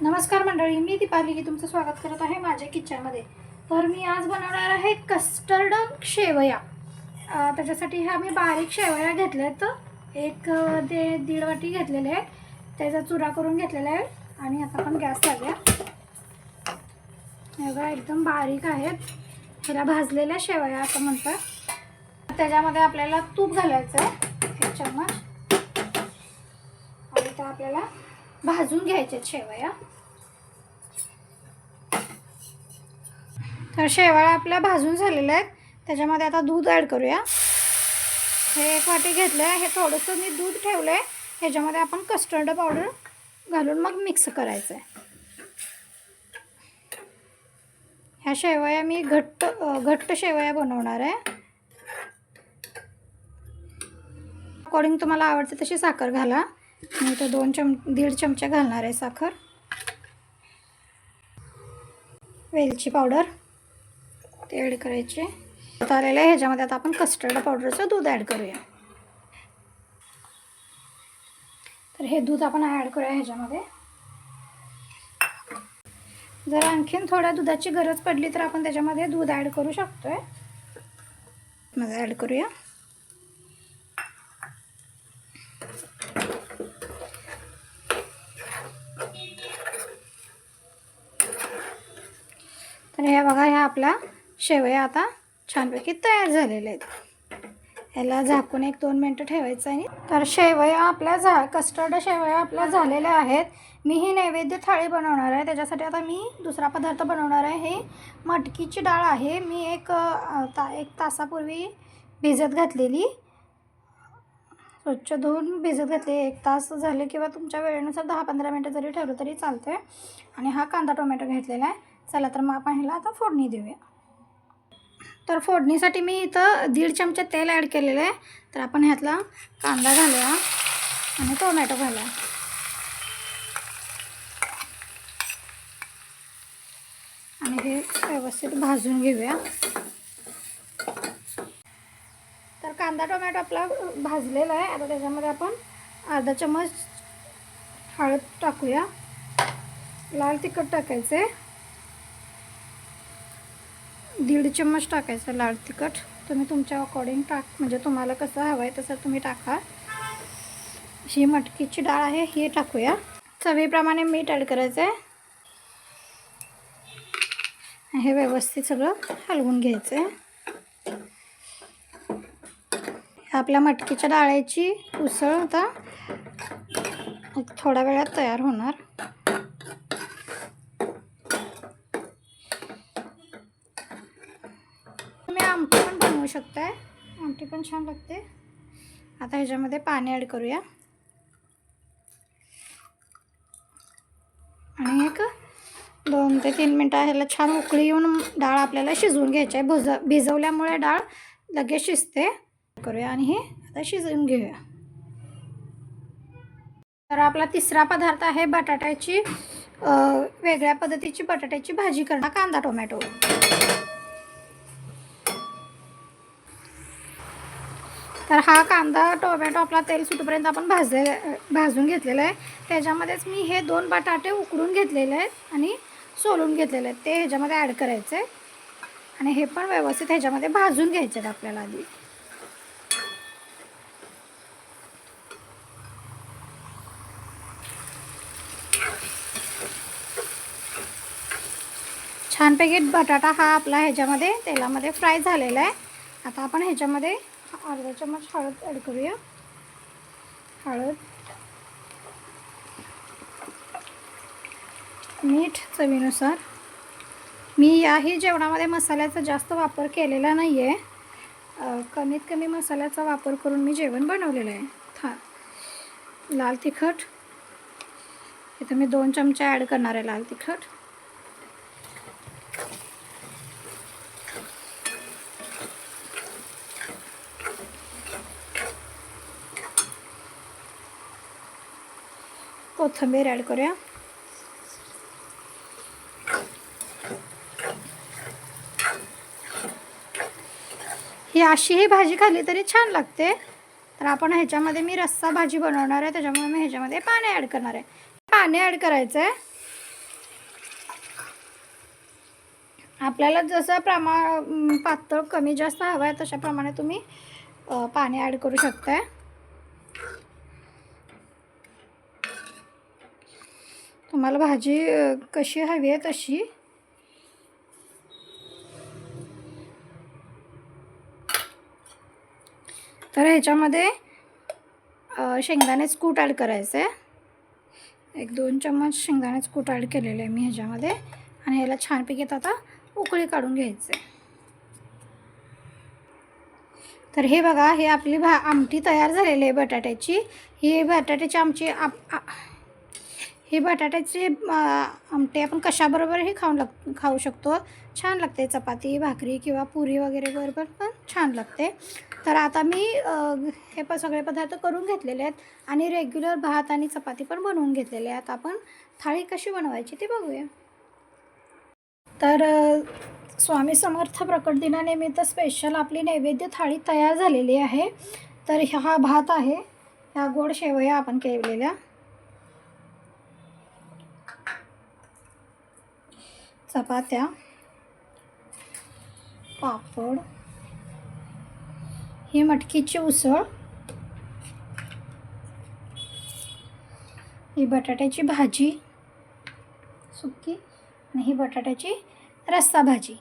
नमस्कार मंडळी मी दीपाली तुमचं स्वागत करत आहे माझ्या किचनमध्ये. तर मी आज बनवणार आहे कस्टर्ड शेवया. त्याच्यासाठी ह्या मी बारीक शेवया घेतल्या आहेत. एक ते दीड वाटी घेतलेले आहेत. त्याचा चुरा करून घेतलेला आहे आणि आता आपण गॅस लावूया. एवढ्या एकदम बारीक आहेत. ह्याला भाजलेल्या शेवया असं म्हणतात. त्याच्यामध्ये आपल्याला तूप घालायचं आहे एक चम्मच आणि त्या आपल्याला भाजून घ्यायचे शेवया. तर शेवया आपल्या भाजून झालेल्या आहेत. त्याच्यामध्ये आता दूध ॲड करूया. हे एक वाटी घेतलं आहे हे थोडंसं मी दूध ठेवलं आहे ह्याच्यामध्ये आपण कस्टर्ड पावडर घालून मग मिक्स करायचं आहे ह्या शेवया मी घट्ट घट्ट शेवया बनवणार आहे. अकॉर्डिंग तुम्हाला आवडते तशी साखर घाला. मी तर दोन चम दीड चमचे घालणार आहे साखर. वेलची पावडर ते ॲड करायचे. आलेलं आहे ह्याच्यामध्ये आता आपण कस्टर्ड पावडरचं दूध ॲड करूया. तर हे दूध आपण ॲड करूया ह्याच्यामध्ये. जर आणखीन थोड्या दुधाची गरज पडली तर आपण त्याच्यामध्ये दूध ॲड करू शकतो आहे ॲड करूया. आणि हे बघा ह्या आपल्या शेवया आता छानपैकी तयार झालेल्या आहेत. याला झाकून एक दोन मिनटं ठेवायचं आहे. तर शेवया आपल्या झा कस्टर्ड शेवया आपल्या झालेल्या आहेत. मी ही नैवेद्य थाळी बनवणार आहे. त्याच्यासाठी आता मी दुसरा पदार्थ बनवणार आहे. हे मटकीची डाळ आहे. मी एक ता एक तासापूर्वी भिजत घातलेली. स्वच्छ धुवून भिजत घातले. एक तास झाले किंवा तुमच्या वेळेनुसार दहा पंधरा मिनटं जरी ठेवलं तरी चालतं आहे आणि हा कांदा टोमॅटो घेतलेला आहे. चला तर मग आपण ह्याला आता फोडणी देऊया. तर फोडणीसाठी मी इथं दीड चमचे तेल ॲड केलेलं आहे. तर आपण ह्यातला कांदा घालूया आणि टोमॅटो घालूया. आणि हे व्यवस्थित भाजून घेऊया. तर कांदा टोमॅटो आपला भाजलेला आहे. आता त्याच्यामध्ये आपण अर्धा चम्मच हळद टाकूया. लाल तिखट टाकायचं आहे दीड चम्मच टाकायचं लाल तिखट. तुम्ही तुमच्या अकॉर्डिंग टाक म्हणजे तुम्हाला कसं हवं आहे तसं तुम्ही टाका. ही मटकीची डाळ आहे ही टाकूया. चवीप्रमाणे मीठ ॲड करायचं आहे हे व्यवस्थित सगळं हलवून घ्यायचं आहे आपल्या मटकीच्या डाळ्याची उसळ आता थोड्या वेळात तयार होणार. तुम्ही आमटी पण बनवू शकताय. आमटी पण छान लागते. आता ह्याच्यामध्ये पाणी ॲड करूया. आणि एक दोन ते तीन मिनटं ह्याला छान उकळी येऊन डाळ आपल्याला शिजवून घ्यायची आहे. भुज भिजवल्यामुळे डाळ लगेच शिजते. करूया आणि हे आता शिजवून घेऊया. तर आपला तिसरा पदार्थ आहे बटाट्याची वेगळ्या पद्धतीची बटाट्याची भाजी करणं कांदा टोमॅटो. तर हा कांदा टोमॅटो आपला तेल सुटूपर्यंत आपण भाजले भाजून घेतलेला आहे. त्याच्यामध्येच मी हे दोन बटाटे उकडून घेतलेले आहेत आणि सोलून घेतलेले आहेत. ते ह्याच्यामध्ये ॲड करायचे आणि हे पण व्यवस्थित ह्याच्यामध्ये भाजून घ्यायचे आहेत आपल्याला आधी. छानपैकी बटाटा हा आपला ह्याच्यामध्ये तेलामध्ये फ्राय झालेला आहे. आता आपण ह्याच्यामध्ये अर्धा चम्मच हळद ॲड करूया. हळद. मीठ चवीनुसार. मी याही जेवणामध्ये मसाल्याचा जास्त वापर केलेला नाही आहे कमीत कमी मसाल्याचा वापर करून मी जेवण बनवलेलं आहे. था. लाल तिखट. इथं मी दोन चमचे ॲड करणार आहे लाल तिखट. कोथिंबीर ॲड करूया. ही अशी ही भाजी खाली तरी छान लागते. तर आपण ह्याच्यामध्ये मी रस्सा भाजी बनवणार आहे त्याच्यामुळे मी ह्याच्यामध्ये पाणी ॲड करणार आहे. पाणी ॲड करायचं. आहे आपल्याला जसं प्रमा पातळ कमी जास्त हवं आहे तशाप्रमाणे तुम्ही पाणी ॲड करू शकताय. तुम्हाला भाजी कशी हवी आहे तशी? तर ह्याच्यामध्ये शेंगदाणेच कूट ॲड करायचं. आहे एक दोन चम्मच शेंगदाणेच कूट ॲड केलेलं आहे मी ह्याच्यामध्ये. आणि ह्याला छानपैकी आता उकळी काढून घ्यायचं. आहे तर हे बघा हे आपली भा आमटी तयार झालेली आहे बटाट्याची. ही बटाट्याची आमची आप आ- ही बटाट्याची आमटे आपण कशाबरोबरही खाऊ लाग खाऊ शकतो? छान लागते. चपाती भाकरी किंवा पुरी वगैरे बरोबर पण छान लागते. तर आता मी हे प सगळे पदार्थ करून घेतलेले आहेत आणि रेग्युलर भात आणि चपाती पण बनवून घेतलेले आहेत. आपण थाळी कशी बनवायची ते बघूया. तर स्वामी समर्थ प्रकट दिनानिमित्त स्पेशल आपली नैवेद्य थाळी तयार झालेली आहे. तर हा भात आहे. ह्या गोड शेवया आपण केलेल्या. चपात्या पापड ही मटकीची उसळ ही बटाट्याची भाजी सुकी आणि ही बटाट्याची रस्सा भाजी.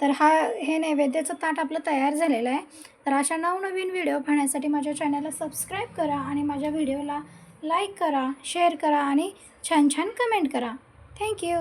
तर हा हे नैवेद्याचं ताट आपलं तयार झालेलं आहे. तर अशा नवनवीन व्हिडिओ पाहण्यासाठी माझ्या चॅनलला सबस्क्राईब करा आणि माझ्या व्हिडिओला लाईक करा शेअर करा आणि छान छान कमेंट करा. थँक्यू